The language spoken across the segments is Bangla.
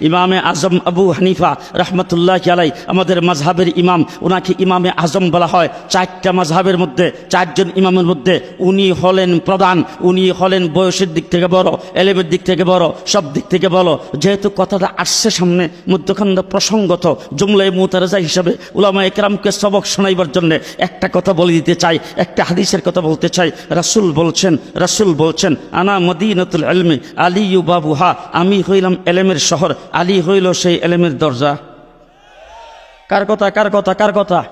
ইমামে আজম আবু হানিফা রহমতুল্লাহ আলাই আমাদের মাঝহাবের ইমাম ওনাকে ইমামে আজম বলা হয়। চারটা মাঝহাবের মধ্যে, চারজন ইমামের মধ্যে উনি হলেন প্রধান, উনি হলেন বয়সের দিক থেকে বড়, এলেমের দিক থেকে বড়, সব দিক থেকে বড়। যেহেতু কথাটা আসছে সামনে, মধ্যখানটা প্রসঙ্গত জুমলাই মুতারাজা হিসাবে উলামা একরামকে সবক শোনাইবার জন্য একটা কথা বলে দিতে চাই, একটা হাদিসের কথা বলতে চাই। রাসূল বলছেন রাসূল বলছেন, আনা মদিনাতুল এলমে আলী বাবুহা আমি হইলাম এলেমের শহর আলী হইল সেই এলেমের দরজা। কার কথা কার কথা কার কথা?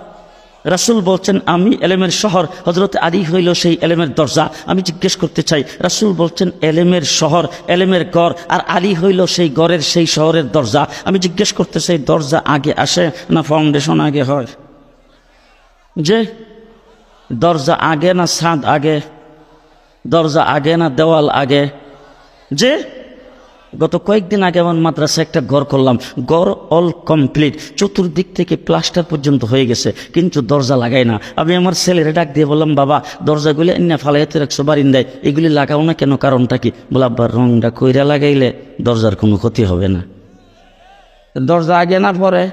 রাসূল বলছেন, আমি এলেমের শহর হজরত আলী হইল সেই এলেমের দরজা। আমি জিজ্ঞেস করতে চাই, রাসূল বলছেন, এলেমের শহর, এলেমের গড় আর আলী হইল সেই গড়ের সেই শহরের দরজা? আমি জিজ্ঞেস করতে চাই, দরজা আগে আসে না ফাউন্ডেশন আগে হয়? যে, দরজা আগে না ছাদ আগে? দরজা আগে না দেওয়াল আগে? যে গত কয়েকদিন আগে আমার মাদ্রাসা একটা গড় করলাম। গড় অল কমপ্লিট চতুর্দিক থেকে প্লাস্টার পর্যন্ত হয়ে গেছে, কিন্তু দরজা লাগাই না। আমি আমার ছেলেরে ডাক দিয়ে বললাম, বাবা, দরজাগুলি এনে ফালাইতে রাখছো বারিন্দায় এগুলি লাগাও না কেন? কারণটা কি? বলে আব্বার রংটা কইরা লাগাইলে দরজার কোনো ক্ষতি হবে না। দরজা আগে না পরে?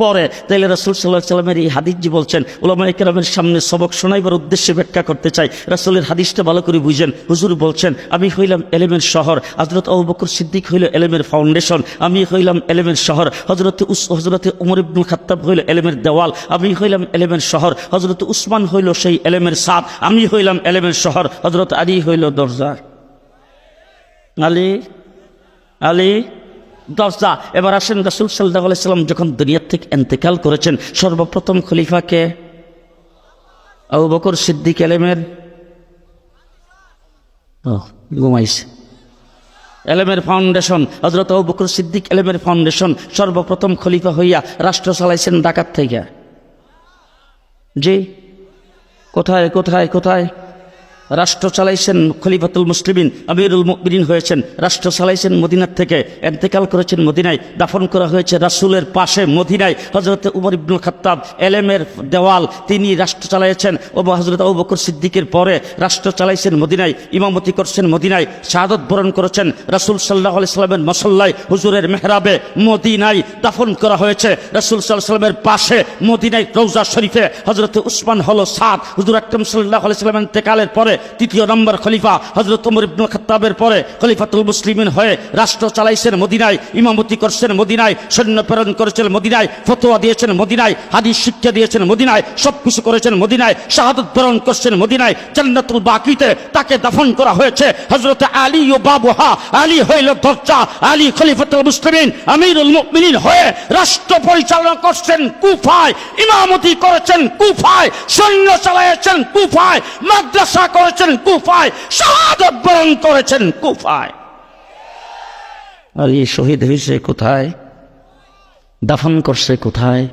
পরে তাইলে রাসুল সাল্লাহ সাল্লামের এই হাদিসজি বলছেন ওলামা একরামের সামনে সবক শোনাইবার উদ্দেশ্যে ব্যাখ্যা করতে চাই। রাসুলের হাদিসটা ভালো করে বুঝেন। হুজুর বলছেন, আমি হইলাম এলেমের শহর হজরত আবু বকর সিদ্দিক হইল এলেমের ফাউন্ডেশন আমি হইলাম এলেমের শহর হজরত উস হজরতে উমর ইবনুল খাত্তাব হইল এলেমের দেওয়াল, আমি হইলাম এলেমের শহর হজরত উসমান হইল সেই এলেমের সাপ আমি হইলাম এলেমের শহর হজরত আলী হইল দরজা আলী? আলী? দরজা। এবার আসেন রাসুল সাল্লাহ আলাইসাল্লাম যখন দুনিয়ার থেকে এন্তেকাল করেছেন, সর্বপ্রথম খলিফাকে আবু বকর সিদ্দিক এলেমের। ঘুমাইছে। এলেমের ফাউন্ডেশন হজরত আবু বকর সিদ্দিক এলেমের ফাউন্ডেশন সর্বপ্রথম খলিফা হইয়া রাষ্ট্র চালাইছেন ডাকাত থেকে। জি? কোথায় কোথায় কোথায়? রাষ্ট্র চালাইছেন খলিফাতুল মুসলিমিন, আমিরুল মুকমিন হয়েছেন। রাষ্ট্র চালাইছেন মদিনার থেকে, এন্তেকাল করেছেন মদিনায়, দাফন করা হয়েছে রাসূলের পাশে মদিনায়। হজরত উমর ইবনুল খাত্তাব, এলেমের দেওয়াল, তিনি রাষ্ট্র চালাইছেন। ও হজরত আবু বকর সিদ্দিকের পরে রাষ্ট্র চালাইছেন মদিনায়, ইমামতি করছেন মদিনায়, শাহাদত বরণ করেছেন। রাসূল সাল্লাহ সাল্লামের মসল্লায়, হুজুরের মেহরাবে মদিনায় দাফন করা হয়েছে। রাসূল সাল্লাহ সাল্লামের পাশে মদিনায় রৌজা শরীফে হজরত উসমান হলো সাত হুজুর আকরম সাল্লাহ আলি সাল্লামের ইন্তেকালের পরে তৃতীয় নম্বর খলিফা হজরত উমর ইবনুল খাত্তাবের পরে খলিফাতুল মুসলিমিন হয়ে রাষ্ট্র চালাইছেন মদিনায়, ইমামতি করছেন মদিনায়, সৈন্য প্রেরণ করেছেন মদিনায়, ফতোয়া দিয়েছেন মদিনায়, হাদিস শিক্ষা দিয়েছেন মদিনায় সব কিছু করেছেন মদিনায়, শাহাদত বরণ করছেন মদিনায়, জান্নাতুল বাকিতে তাকে দাফন করা হয়েছে। হজরত আলী ও বাবুহা আলী হইল দরজা, আলী খলিফাতুল মুসলিমিন, আমিরুল মুমিনিন হয়ে রাষ্ট্র পরিচালনা করছেন কুফায়, ইমামতি করেছেন কুফায়, সৈন্য চালাইছেন কুফায়, মাদ্রাসা করেছেন কুফায়, শাহাদত বরণ করেছেন কুফায়। আর এই শহীদ হয়েছে কোথায়? দাফন করছে কোথায়?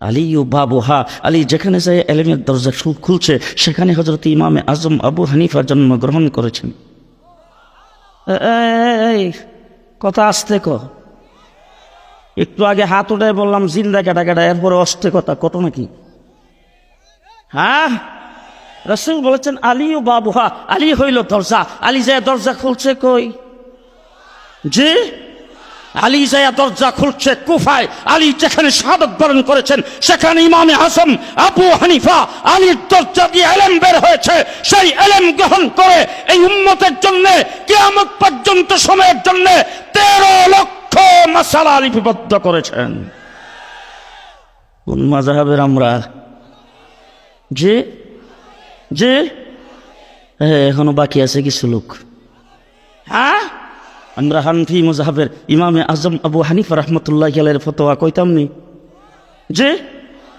আলী ও বাবুহা আলী যেখানে যায় এলেমের দরজা খুলছে, সেখানে হজরত ইমামে আজম আবু হানিফা জন্মগ্রহণ করেছেন। কথা আসতে ক। একটু আগে হাত উঠে বললাম, জিন্দা কেটা কেটা, এরপরে অস্তে কথা, কত নাকি? হ্যাঁ? রসুল বলেছেন আলী ও বাবুহা। আলী হইল দরজা। আলী যায় দরজা খুলছে কই? জি? আলী জায়া দরজা খুলছে কুফায়। আলী যেখানে শাহাদত বরণ করেছেন, সেখানে ইমামে আজম আবু হানিফা, আলীর দরজা দিয়ে এলেম বের হয়েছে। সেই এলেম গ্রহণ করে এই উম্মতের জন্য, কিয়ামত পর্যন্ত সময়ের জন্য তেরো লক্ষ মশালা লিপিবদ্ধ করেছেন। কোন আমরা? যে যে? হ্যাঁ এখনও বাকি আছে কিছু লোক। হ্যাঁ? আমরা হানফি মুজাহাবের ইমামে আজম আবু হানিফা রহমতুল্লাহ আলাইয়ের ফতোয়া কইতাম নি। যে?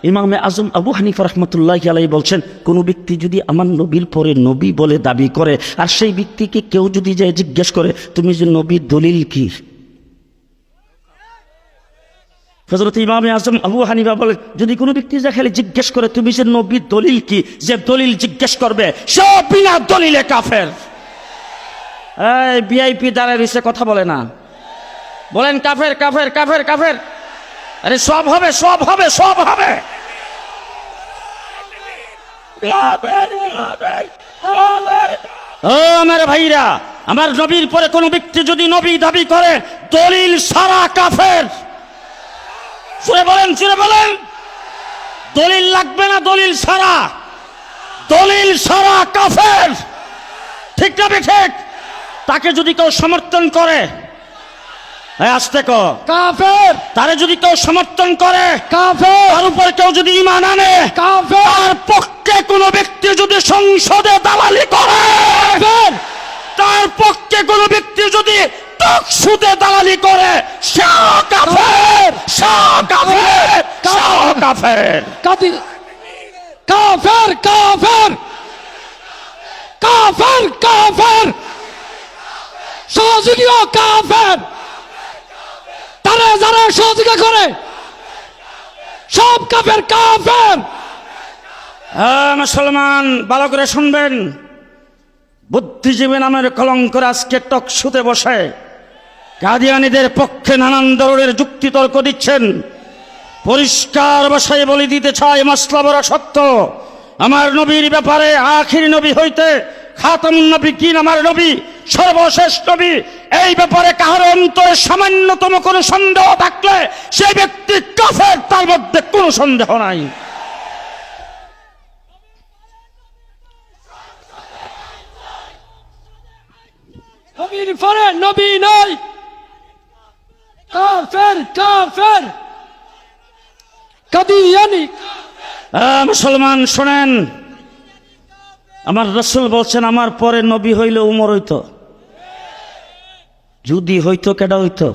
ইমামে আজম আবু হানিফা রহমতুল্লাহ আলাই বলছেন, কোনো ব্যক্তি যদি আমার নবীর পরে নবী বলে দাবি করে, আর সেই ব্যক্তিকে কেউ যদি যায় জিজ্ঞেস করে, তুমি যে নবীর দলিল কি? হজরত ইমামে আজম আবু হানিফা বলে, যদি কোনো ব্যক্তি যা খালি জিজ্ঞেস করে, তুমি যে নবীর দলিল কি? যে দলিল জিজ্ঞেস করবে, সে বিনা দলিলে কাফের। এই ভিআইপি দাঁড়ায় রয়েছে কথা বলে না। বলেন, কাফের কাফের কাফের কাফের। আরে, সব হবে সব হবে সব হবে। ও আমার ভাইরা, আমার নবীর পরে কোনো ব্যক্তি যদি নবী দাবি করে, দলিল সারা কাফের। চুরে বলেন চুরে বলেন। দলিল লাগবে না দলিল সারা। দলিল সারা কাফের। ঠিক না ঠিক? তাকে যদি কেউ সমর্থন করে আসতে ক। কাফের। তারে যদি কেউ সমর্থন করে কাফের। তার উপর কেউ যদি ইমান আনে কাফের। তার পক্ষে কোনো ব্যক্তি যদি সংসদে দালালি করে তার পক্ষে কোনো ব্যক্তি যদি টকশুতে দালালি করে কাফের কাফের কাফের কাফের কাফের কাফের সহযোগীও কাফের তারা যারা সহযোগিতা করে সব কাফের কাফের হ্যাঁ মুসলমান, ভালো করে শুনবেন। বুদ্ধিজীবী নামের কলঙ্কর আজকে টকশুতে বসে। কাদিয়ানিদের পক্ষে নানান ধরনের যুক্তি তর্ক দিচ্ছেন। পরিষ্কার ভাষায় বলে দিতে চাই মাসলা বড় সত্য। আমার নবীর ব্যাপারে আখির নবী হইতে খাতামুন নবী কিন আমার নবী? সর্বশেষ নবী? এই ব্যাপারে কাহার অন্তরে সামান্যতম কোনো সন্দেহ থাকলে সেই ব্যক্তি কাফের, তার মধ্যে কোনো সন্দেহ নাই। নবীর পরে নবী নাই কাফের কাফের। কাদিয়ানি মুসলমান, শোনেন। আমার রসুল বলছেন, আমার পরে নবী হইলে উমর হইতো। যদি হইতো, কেডা হইতো?